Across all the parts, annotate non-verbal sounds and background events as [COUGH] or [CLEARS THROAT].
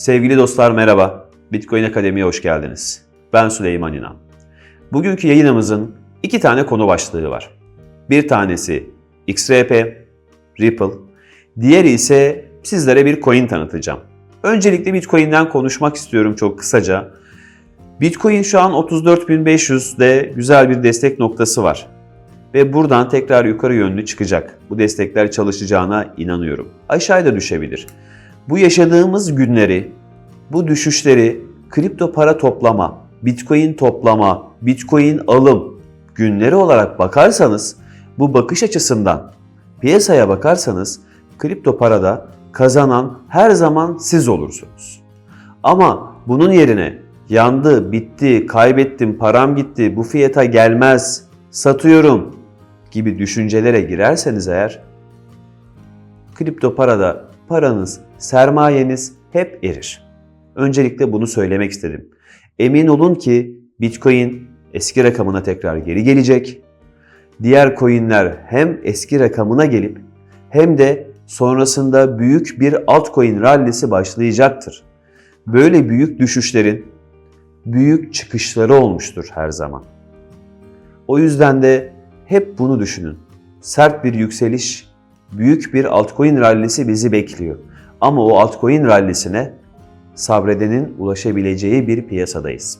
Sevgili dostlar merhaba. Bitcoin Akademi'ye hoş geldiniz. Ben Süleyman İnan. Bugünkü yayınımızın iki tane konu başlığı var. Bir tanesi XRP, Ripple, diğeri ise sizlere bir coin tanıtacağım. Öncelikle Bitcoin'den konuşmak istiyorum çok kısaca. Bitcoin şu an 34.500'de güzel bir destek noktası var. Ve buradan tekrar yukarı yönlü çıkacak. Bu destekler çalışacağına inanıyorum. Aşağıya da düşebilir. Bu yaşadığımız günleri, bu düşüşleri kripto para toplama, bitcoin toplama, bitcoin alım günleri olarak bakarsanız bu bakış açısından piyasaya bakarsanız kripto parada kazanan her zaman siz olursunuz. Ama bunun yerine yandı, bitti, kaybettim, param gitti, bu fiyata gelmez, satıyorum gibi düşüncelere girerseniz eğer kripto parada paranız, sermayeniz hep erir. Öncelikle bunu söylemek istedim. Emin olun ki Bitcoin eski rakamına tekrar geri gelecek. Diğer coinler hem eski rakamına gelip hem de sonrasında büyük bir altcoin rallisi başlayacaktır. Böyle büyük düşüşlerin büyük çıkışları olmuştur her zaman. O yüzden de hep bunu düşünün. Sert bir yükseliş, büyük bir altcoin rallisi bizi bekliyor. Ama o altcoin rallisine sabredenin ulaşabileceği bir piyasadayız.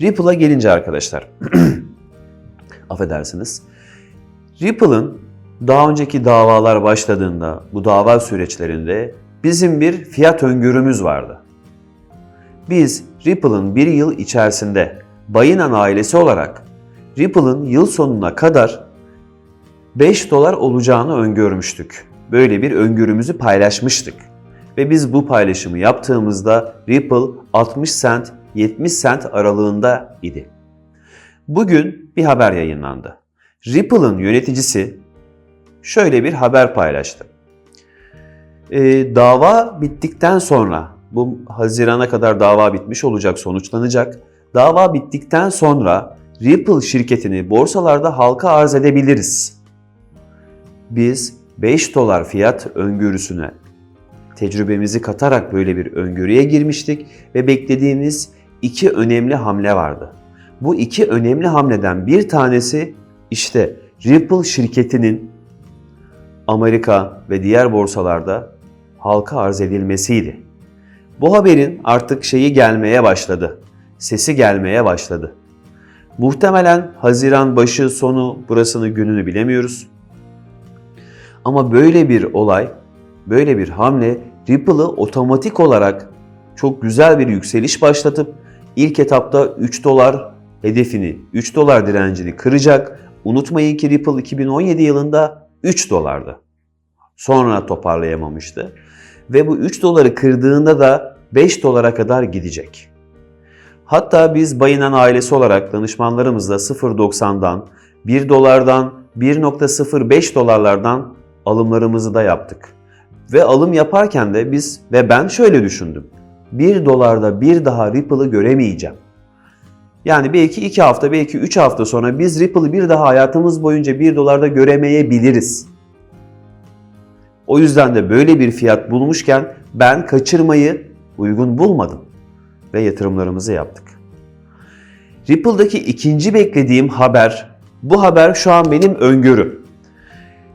Ripple'a gelince arkadaşlar, [CLEARS THROAT] affedersiniz. Ripple'ın daha önceki davalar başladığında, bu dava süreçlerinde bizim bir fiyat öngörümüz vardı. Biz Ripple'ın bir yıl içerisinde Bayinan ailesi olarak Ripple'ın yıl sonuna kadar 5 dolar olacağını öngörmüştük. Böyle bir öngörümüzü paylaşmıştık. Ve biz bu paylaşımı yaptığımızda Ripple 60 cent 70 cent aralığında idi. Bugün bir haber yayınlandı. Ripple'ın yöneticisi şöyle bir haber paylaştı. Ee, dava bittikten sonra, bu Haziran'a kadar dava bitmiş olacak, sonuçlanacak. Dava bittikten sonra Ripple şirketini borsalarda halka arz edebiliriz. Biz 5 dolar fiyat öngörüsüne tecrübemizi katarak böyle bir öngörüye girmiştik ve beklediğimiz iki önemli hamle vardı. Bu iki önemli hamleden bir tanesi işte Ripple şirketinin Amerika ve diğer borsalarda halka arz edilmesiydi. Bu haberin artık şeyi gelmeye başladı. Sesi gelmeye başladı. Muhtemelen Haziran başı sonu burasını gününü bilemiyoruz. Ama böyle bir olay, böyle bir hamle Ripple'ı otomatik olarak çok güzel bir yükseliş başlatıp ilk etapta 3 dolar hedefini, 3 dolar direncini kıracak. Unutmayın ki Ripple 2017 yılında 3 dolardı. Sonra toparlayamamıştı. Ve bu 3 doları kırdığında da 5 dolara kadar gidecek. Hatta biz Bayinan ailesi olarak danışmanlarımızla 0.90'dan, 1 dolardan, 1.05 dolarlardan alımlarımızı da yaptık. Ve alım yaparken de biz ve ben şöyle düşündüm. 1 dolarda bir daha Ripple'ı göremeyeceğim. Yani belki 2 hafta, belki 3 hafta sonra biz Ripple'ı bir daha hayatımız boyunca 1 dolarda göremeyebiliriz. O yüzden de böyle bir fiyat bulmuşken ben kaçırmayı uygun bulmadım ve yatırımlarımızı yaptık. Ripple'daki ikinci beklediğim haber, bu haber şu an benim öngörüm.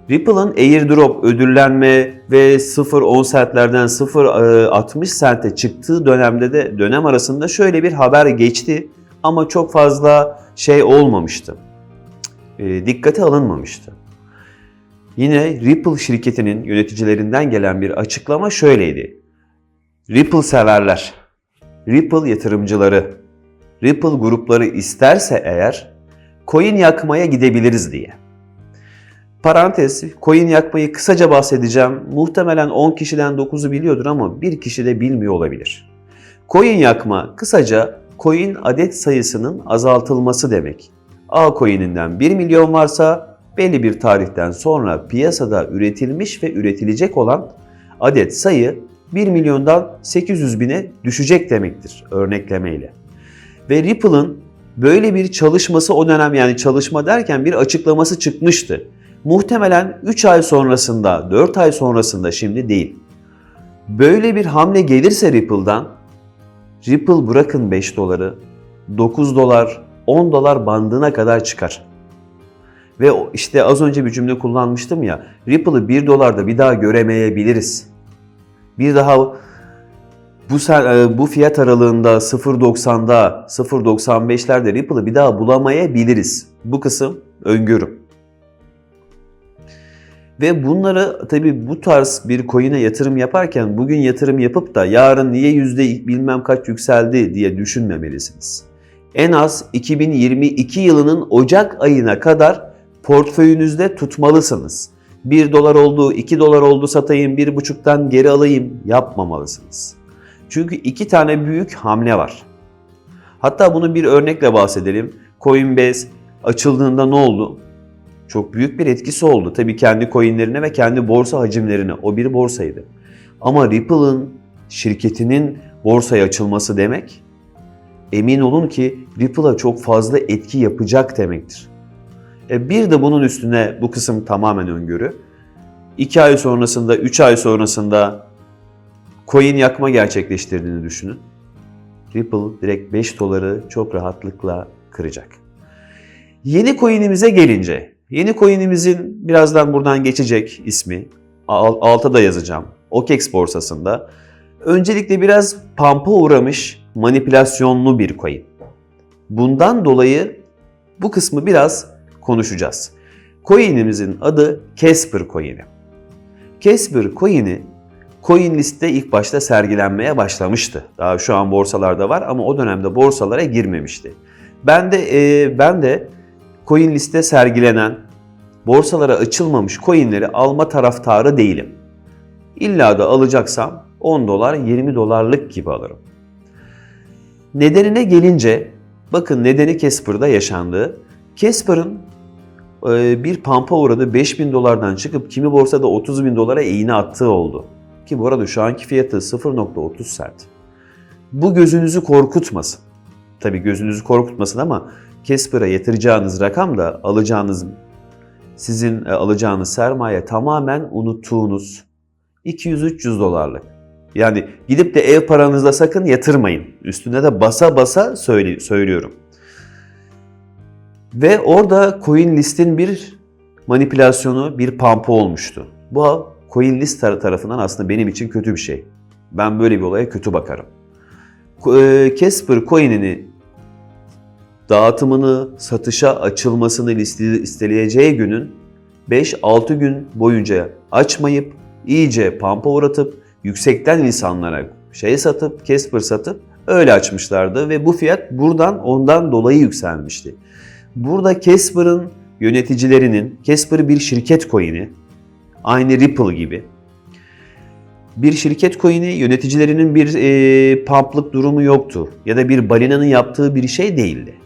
Ripple'ın airdrop ödüllenme ve 0.10 centlerden 0.60 cente çıktığı dönemde de dönem arasında şöyle bir haber geçti ama çok fazla şey olmamıştı. E, dikkate alınmamıştı. Yine Ripple şirketinin yöneticilerinden gelen bir açıklama şöyleydi. Ripple severler, Ripple yatırımcıları, Ripple grupları isterse eğer coin yakmaya gidebiliriz diye. Parantez, coin yakmayı kısaca bahsedeceğim. Muhtemelen 10 kişiden 9'u biliyordur ama bir kişi de bilmiyor olabilir. Coin yakma kısaca coin adet sayısının azaltılması demek. A coin'inden 1 milyon varsa belli bir tarihten sonra piyasada üretilmiş ve üretilecek olan adet sayı 1 milyondan 800 bine düşecek demektir örneklemeyle. Ve Ripple'ın böyle bir çalışması o dönem yani çalışma derken bir açıklaması çıkmıştı. Muhtemelen 3 ay sonrasında, 4 ay sonrasında şimdi değil. Böyle bir hamle gelirse Ripple'dan Ripple bırakın 5 doları 9 dolar 10 dolar bandına kadar çıkar. Ve işte az önce bir cümle kullanmıştım ya Ripple'ı 1 dolarda bir daha göremeyebiliriz. Bir daha bu ser- e, bu fiyat aralığında 0.90'da 0.95'lerde Ripple'ı bir daha bulamayabiliriz. Bu kısım öngörüm. Ve bunları tabii bu tarz bir coin'e yatırım yaparken bugün yatırım yapıp da yarın niye yüzde bilmem kaç yükseldi diye düşünmemelisiniz. En az 2022 yılının Ocak ayına kadar portföyünüzde tutmalısınız. 1 dolar oldu, 2 dolar oldu satayım, 1,5'tan geri alayım yapmamalısınız. Çünkü iki tane büyük hamle var. Hatta bunu bir örnekle bahsedelim. Coinbase açıldığında ne oldu? Çok büyük bir etkisi oldu. Tabii kendi coinlerine ve kendi borsa hacimlerine. O bir borsaydı. Ama Ripple'ın şirketinin borsaya açılması demek emin olun ki Ripple'a çok fazla etki yapacak demektir. E bir de bunun üstüne bu kısım tamamen öngörü. 2 ay sonrasında, 3 ay sonrasında coin yakma gerçekleştirdiğini düşünün. Ripple direkt 5 doları çok rahatlıkla kıracak. Yeni coin'imize gelince, yeni coin'imizin birazdan buradan geçecek ismi, al- alta da yazacağım. OKEX borsasında. Öncelikle biraz pampa uğramış manipülasyonlu bir coin. Bundan dolayı bu kısmı biraz konuşacağız. Coin'imizin adı Casper coin'i. Casper coin'i CoinList'te ilk başta sergilenmeye başlamıştı. Daha şu an borsalarda var ama o dönemde borsalara girmemişti. Ben de e, ben de CoinList'te sergilenen borsalara açılmamış coinleri alma taraftarı değilim. İlla da alacaksam 10 dolar 20 dolarlık gibi alırım. Nedenine gelince bakın nedeni Casper'da yaşandığı. Casper'ın e, bir pampa uğradı 5000 dolardan çıkıp kimi borsada 30 bin dolara iğne attığı oldu. Ki bu arada şu anki fiyatı 0.30 sent. Bu gözünüzü korkutmasın. Tabii gözünüzü korkutmasın ama Casper'a yatıracağınız rakam da alacağınız sizin e, alacağınız sermaye tamamen unuttuğunuz 200-300 dolarlık. Yani gidip de ev paranızla sakın yatırmayın. Üstüne de basa basa söyle, söylüyorum. Ve orada CoinList'in bir manipülasyonu, bir pampa olmuştu. Bu CoinList tar- tarafından aslında benim için kötü bir şey. Ben böyle bir olaya kötü bakarım. E, Casper coin'ini dağıtımını, satışa açılmasını isteleyeceği günün 5-6 gün boyunca açmayıp iyice pampa uğratıp yüksekten insanlara şey satıp Casper satıp öyle açmışlardı ve bu fiyat buradan ondan dolayı yükselmişti. Burada Casper'ın yöneticilerinin, Casper bir şirket coin'i, aynı Ripple gibi. Bir şirket coin'i yöneticilerinin bir e, pumplık durumu yoktu ya da bir balinanın yaptığı bir şey değildi.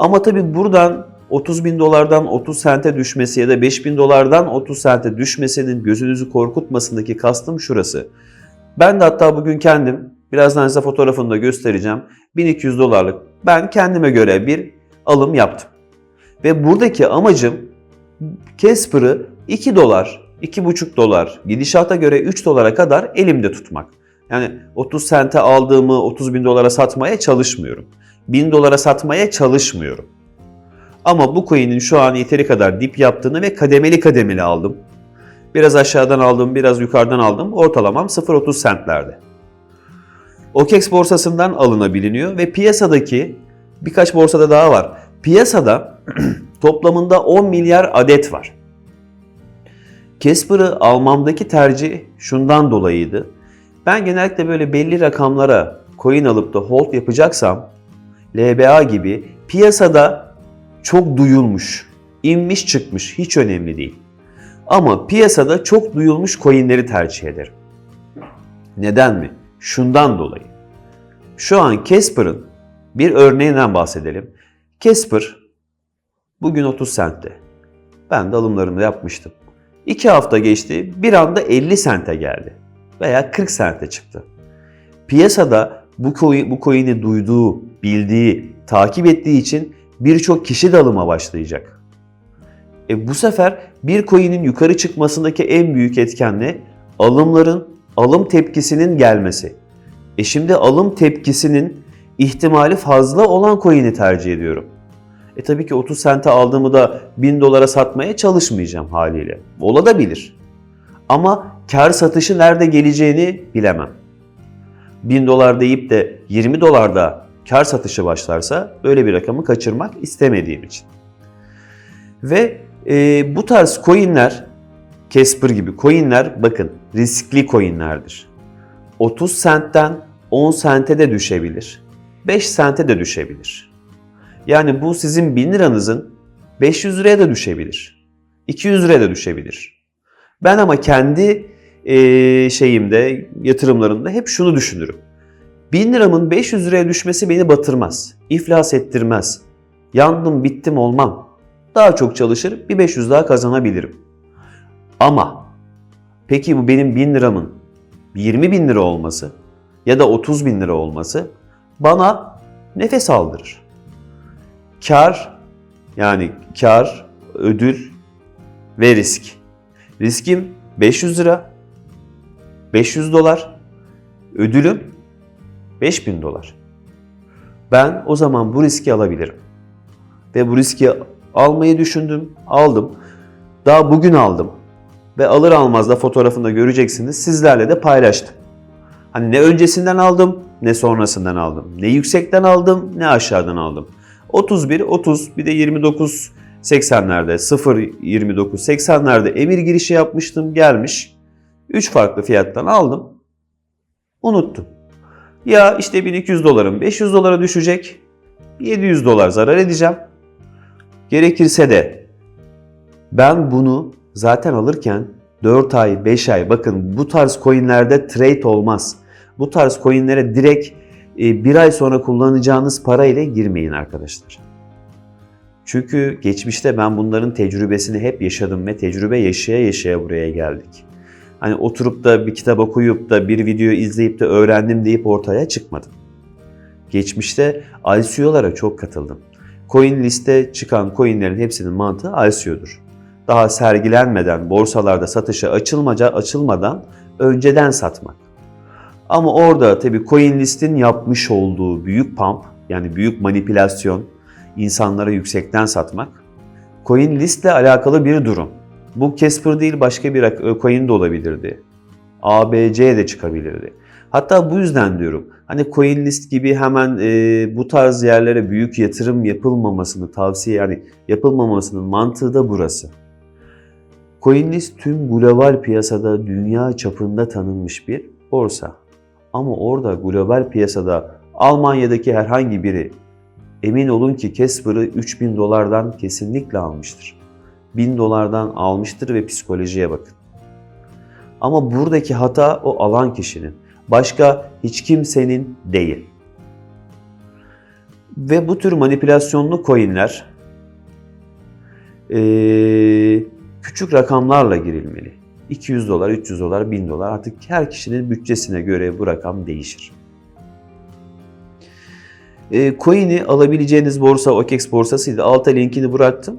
Ama tabii buradan 30 bin dolardan 30 sente düşmesi ya da 5 bin dolardan 30 sente düşmesinin gözünüzü korkutmasındaki kastım şurası. Ben de hatta bugün kendim, birazdan size fotoğrafını da göstereceğim, 1200 dolarlık ben kendime göre bir alım yaptım. Ve buradaki amacım Casper'ı 2 dolar, 2,5 dolar, gidişata göre 3 dolara kadar elimde tutmak. Yani 30 sente aldığımı 30 bin dolara satmaya çalışmıyorum. 1000 dolara satmaya çalışmıyorum. Ama bu coin'in şu an yeteri kadar dip yaptığını ve kademeli kademeli aldım. Biraz aşağıdan aldım, biraz yukarıdan aldım. Ortalamam 0.30 sentlerde. OKEX borsasından alınabiliyor ve piyasadaki birkaç borsada daha var. Piyasada [CLEARS THROAT] toplamında 10 milyar adet var. Casper'ı almamdaki tercih şundan dolayıydı. Ben genellikle böyle belli rakamlara coin alıp da hold yapacaksam LBA gibi piyasada çok duyulmuş, inmiş çıkmış hiç önemli değil. Ama piyasada çok duyulmuş coinleri tercih ederim. Neden mi? Şundan dolayı. Şu an Casper'ın bir örneğinden bahsedelim. Casper bugün 30 sentte. Ben de alımlarını yapmıştım. 2 hafta geçti bir anda 50 sente geldi veya 40 sente çıktı. Piyasada bu coin, bu coin'i duyduğu, bildiği, takip ettiği için birçok kişi de alıma başlayacak. E bu sefer bir coin'in yukarı çıkmasındaki en büyük etken ne? Alımların alım tepkisinin gelmesi. E şimdi alım tepkisinin ihtimali fazla olan coin'i tercih ediyorum. E tabii ki 30 sente aldığımı da 1000 dolara satmaya çalışmayacağım haliyle. Olabilir. Ama kar satışı nerede geleceğini bilemem. 1000 dolar deyip de 20 dolarda kar satışı başlarsa böyle bir rakamı kaçırmak istemediğim için. Ve e, bu tarz coinler, Casper gibi coinler bakın riskli coinlerdir. 30 sentten 10 sente de düşebilir. 5 sente de düşebilir. Yani bu sizin 1000 liranızın 500 liraya da düşebilir. 200 liraya da düşebilir. Ben ama kendi şeyimde, yatırımlarımda hep şunu düşünürüm. 1000 liramın 500 liraya düşmesi beni batırmaz. iflas ettirmez. Yandım bittim olmam. Daha çok çalışır bir 500 daha kazanabilirim. Ama peki bu benim 1000 liramın 20 bin lira olması ya da 30 bin lira olması bana nefes aldırır. Kar yani kar, ödül ve risk. Riskim 500 lira, 500 dolar, ödülüm 5000 dolar. Ben o zaman bu riski alabilirim. Ve bu riski almayı düşündüm, aldım. Daha bugün aldım. Ve alır almaz da fotoğrafında göreceksiniz sizlerle de paylaştım. Hani ne öncesinden aldım ne sonrasından aldım. Ne yüksekten aldım ne aşağıdan aldım. 31, 30 bir de 29 80'lerde 0 29 80'lerde emir girişi yapmıştım gelmiş. 3 farklı fiyattan aldım. Unuttum. Ya işte 1200 dolarım 500 dolara düşecek. 700 dolar zarar edeceğim. Gerekirse de ben bunu zaten alırken 4 ay, 5 ay bakın bu tarz coinlerde trade olmaz. Bu tarz coinlere direkt e, bir ay sonra kullanacağınız para ile girmeyin arkadaşlar. Çünkü geçmişte ben bunların tecrübesini hep yaşadım ve tecrübe yaşaya yaşaya buraya geldik. Hani oturup da bir kitap okuyup da bir video izleyip de öğrendim deyip ortaya çıkmadım. Geçmişte ICO'lara çok katıldım. Coin liste çıkan coinlerin hepsinin mantığı ICO'dur. Daha sergilenmeden, borsalarda satışa açılmaca açılmadan önceden satmak. Ama orada tabii CoinList'in yapmış olduğu büyük pump yani büyük manipülasyon, insanlara yüksekten satmak CoinList ile alakalı bir durum. Bu Casper değil başka bir coin de olabilirdi. ABC de çıkabilirdi. Hatta bu yüzden diyorum hani CoinList gibi hemen e, bu tarz yerlere büyük yatırım yapılmamasını tavsiye yani yapılmamasının mantığı da burası. CoinList tüm global piyasada dünya çapında tanınmış bir borsa. Ama orada global piyasada Almanya'daki herhangi biri emin olun ki Casper'ı 3000 dolardan kesinlikle almıştır. 1000 dolardan almıştır ve psikolojiye bakın. Ama buradaki hata o alan kişinin. Başka hiç kimsenin değil. Ve bu tür manipülasyonlu coinler küçük rakamlarla girilmeli. 200 dolar, 300 dolar, 1000 dolar artık her kişinin bütçesine göre bu rakam değişir. E, coin'i alabileceğiniz borsa OKEX borsasıydı. Alta linkini bıraktım.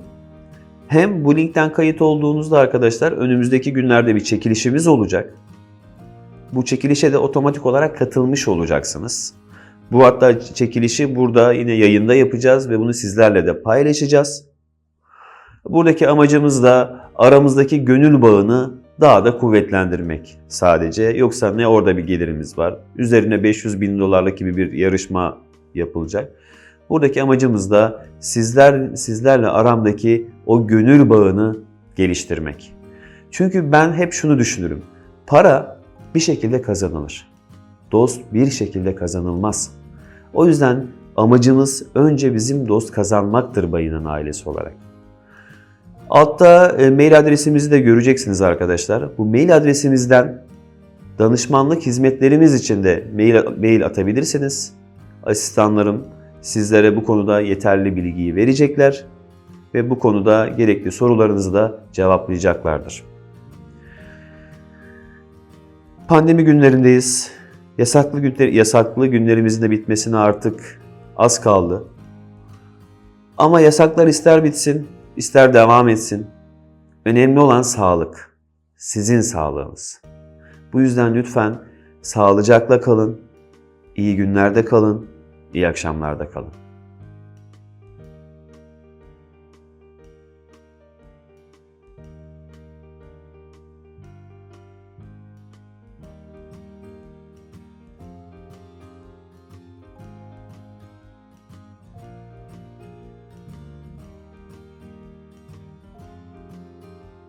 Hem bu linkten kayıt olduğunuzda arkadaşlar önümüzdeki günlerde bir çekilişimiz olacak. Bu çekilişe de otomatik olarak katılmış olacaksınız. Bu hatta çekilişi burada yine yayında yapacağız ve bunu sizlerle de paylaşacağız. Buradaki amacımız da aramızdaki gönül bağını daha da kuvvetlendirmek sadece. Yoksa ne orada bir gelirimiz var. Üzerine 500 bin dolarlık gibi bir yarışma yapılacak. Buradaki amacımız da sizler sizlerle aramdaki o gönül bağını geliştirmek. Çünkü ben hep şunu düşünürüm. Para bir şekilde kazanılır. Dost bir şekilde kazanılmaz. O yüzden amacımız önce bizim dost kazanmaktır Bayın'ın ailesi olarak. Altta e, mail adresimizi de göreceksiniz arkadaşlar. Bu mail adresimizden danışmanlık hizmetlerimiz için de mail, mail atabilirsiniz. Asistanlarım sizlere bu konuda yeterli bilgiyi verecekler ve bu konuda gerekli sorularınızı da cevaplayacaklardır. Pandemi günlerindeyiz. Yasaklı günler, yasaklı günlerimizin de bitmesine artık az kaldı. Ama yasaklar ister bitsin, ister devam etsin. Önemli olan sağlık. Sizin sağlığınız. Bu yüzden lütfen sağlıcakla kalın, iyi günlerde kalın, iyi akşamlarda kalın.